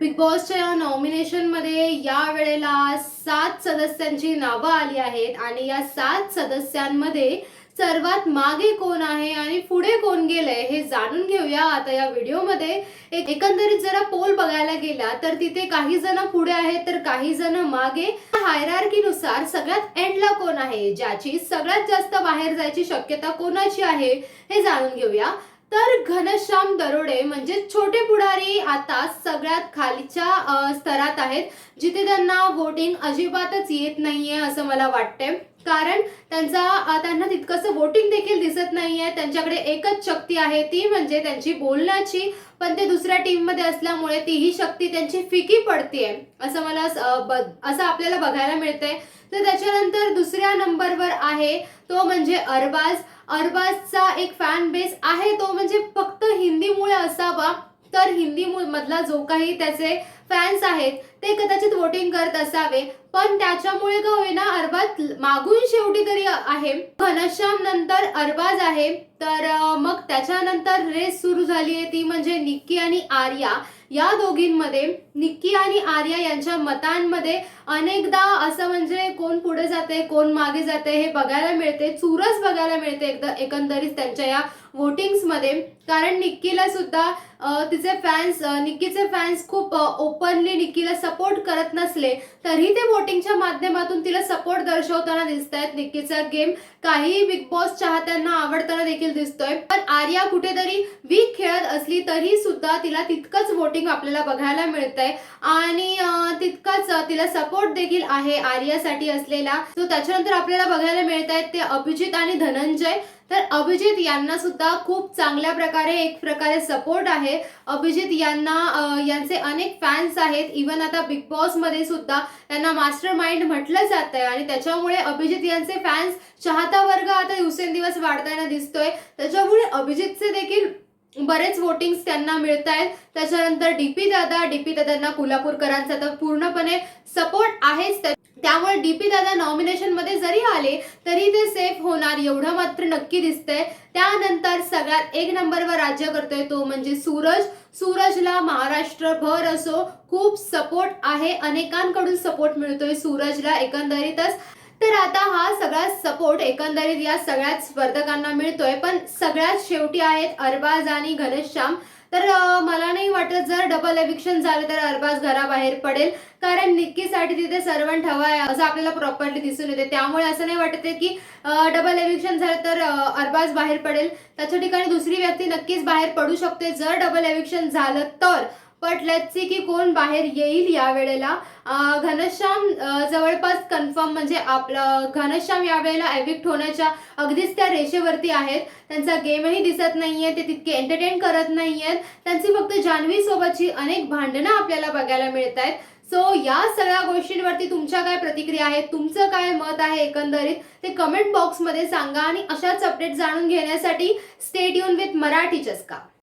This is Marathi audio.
बिग बॉसच्या या नॉमिनेशनमध्ये या वेळेला सात सदस्यांची नावं आली आहेत आणि या सात सदस्यांमध्ये सर्वात मागे कोण आहे आणि पुढे कोण गेलंय हे जाणून घेऊया. आता या व्हिडिओमध्ये एकंदरीत जरा पोल बघायला गेला तर तिथे काही जण पुढे आहेत तर काही जण मागे. हायरार्कीनुसार सगळ्यात एंडला कोण आहे? ज्याची सगळ्यात जास्त बाहेर जायची शक्यता कोणाची आहे हे जाणून घेऊया. तर घनश्याम दरोडे म्हणजे छोटे पुढारी आता सगळ्यात खालीच्या स्तरात आहेत जिथे त्यांना वोटिंग अजिबातच येत नाहीये असं मला वाटतंय. कारण त्यांचा त्यांना तितकंसं वोटिंग देखील दिसत नाही आहे त्यांच्याकडे एकच शक्ती आहे ती म्हणजे त्यांची बोलण्याची. पण ते दुसऱ्या टीममध्ये असल्यामुळे तीही शक्ती त्यांची फिकी पडतीये. असं मला ब- असं आपल्याला बघायला मिळतंय. तर त्याच्यानंतर दुसऱ्या नंबरवर आहे तो म्हणजे अरबाज. अरबाजचा एक फॅन बेस आहे तो म्हणजे फक्त हिंदीमुळे असावा. तर हिंदी मधला जो काही त्याचे फॅन्स आहेत ते कदाचित वोटिंग करत असावे पण त्याच्यामुळे का होईना अरबाज मागून शेवटी तरी आहे. घनश्याम नंतर अरबाज आहे तर मग त्याच्यानंतर रेस सुरू झाली आहे ती म्हणजे निक्की आणि आर्या. या दोघींमध्ये निक्की आणि आर्या यांच्या मतांमध्ये अनेकदा असं म्हणजे कोण पुढे जाते कोण मागे जाते हे बघायला मिळते चुरस बघायला मिळते एकदा एकंदरीत त्यांच्या या वोटिंग्समध्ये कारण निक्कीला सुद्धा तिचे फॅन्स निक्कीचे फॅन्स खूप ओपनली निकीला सपोर्ट करत नसले तरी ते वोटिंगच्या माध्यमातून तिला सपोर्ट दर्शवताना दिसत आहेत निकीचा गेम काही बिग बॉस चाहत्यांना आवडताना देखील दिसतोय. पण आर्या कुठेतरी वीक खेळत असली तरी सुद्धा तिला तितकंच वोटिंग आपल्याला बघायला मिळतंय. आणि तितकंच तितकाच तिला सपोर्ट देखील आहे आर्यासाठी असलेला. तो त्याच्यानंतर आपल्याला बघायला मिळत आहेत ते अभिजित आणि धनंजय. तर अभिजित यांना सुद्धा खूप चांगल्या प्रकारे एक प्रकारे सपोर्ट आहे. अभिजित यांना यांचे अनेक फॅन्स आहेत. इवन आता बिग बॉसमध्ये सुद्धा त्यांना मास्टर माइंड म्हटलं जात आहे आणि त्याच्यामुळे अभिजित यांचे फॅन्स चाहता वर्ग आता दिवसेंदिवस वाढताना दिसतोय. त्याच्यामुळे अभिजितचे देखील बरेच वोटिंग्स त्यांना मिळत आहेत त्याच्यानंतर डीपी दादा डीपी दादांना कोल्हापूरकरांचा तर पूर्णपणे सपोर्ट आहेच. त्यामुळे डीपी दादा नॉमिनेशनमध्ये जरी आले तरी ते सेफ होणार एवढं मात्र नक्की दिसतंय. त्यानंतर सगळ्यात एक नंबरवर राज्य करतोय तो म्हणजे सूरज. सूरजला महाराष्ट्रभर असो खूप सपोर्ट आहे. अनेकांकडून सपोर्ट मिळतोय सूरजला एकंदरीतच. तर आता हा सगळा सपोर्ट एकंदरीत या सगळ्याच स्पर्धकांना मिळतोय. पण सगळ्यात शेवटी आहेत अरबाज आणि घनश्याम. तर मला नाही वाटत जर डबल एविक्शन झालं तर अरबाज घराबाहेर पडेल. कारण निक्कीसाठी तिथे सर्वंट हवा आहे असं आपल्याला प्रॉपरली दिसून येते. त्यामुळे असं नाही वाटत की डबल एविक्शन झालं तर अरबाज बाहेर पडेल. त्याच्या ठिकाणी दुसरी व्यक्ती नक्कीच बाहेर पडू शकते. जर डबल एविक्शन झालं तर बट लेट्स सी की कोण बाहेर येईल या वेळेला घनश्याम जवळपास कन्फर्म म्हणजे आपलं घनश्याम यावेळेला एविक्ट होण्याच्या अगदीच त्या रेषेवरती आहेत. त्यांचा गेमही दिसत नाहीये ते तितके एंटरटेन करत नाहीयेत त्यांची फक्त जान्हवी सोबतची अनेक भांडणं आपल्याला बघायला मिळत आहेत. सो या सगळ्या गोष्टींवरती तुमच्या काय प्रतिक्रिया आहेत? तुमचं काय मत आहे एकंदरीत? ते कमेंट बॉक्समध्ये सांगा आणि अशाच अपडेट जाणून घेण्यासाठी स्टेट युन विथ मराठी चस्का.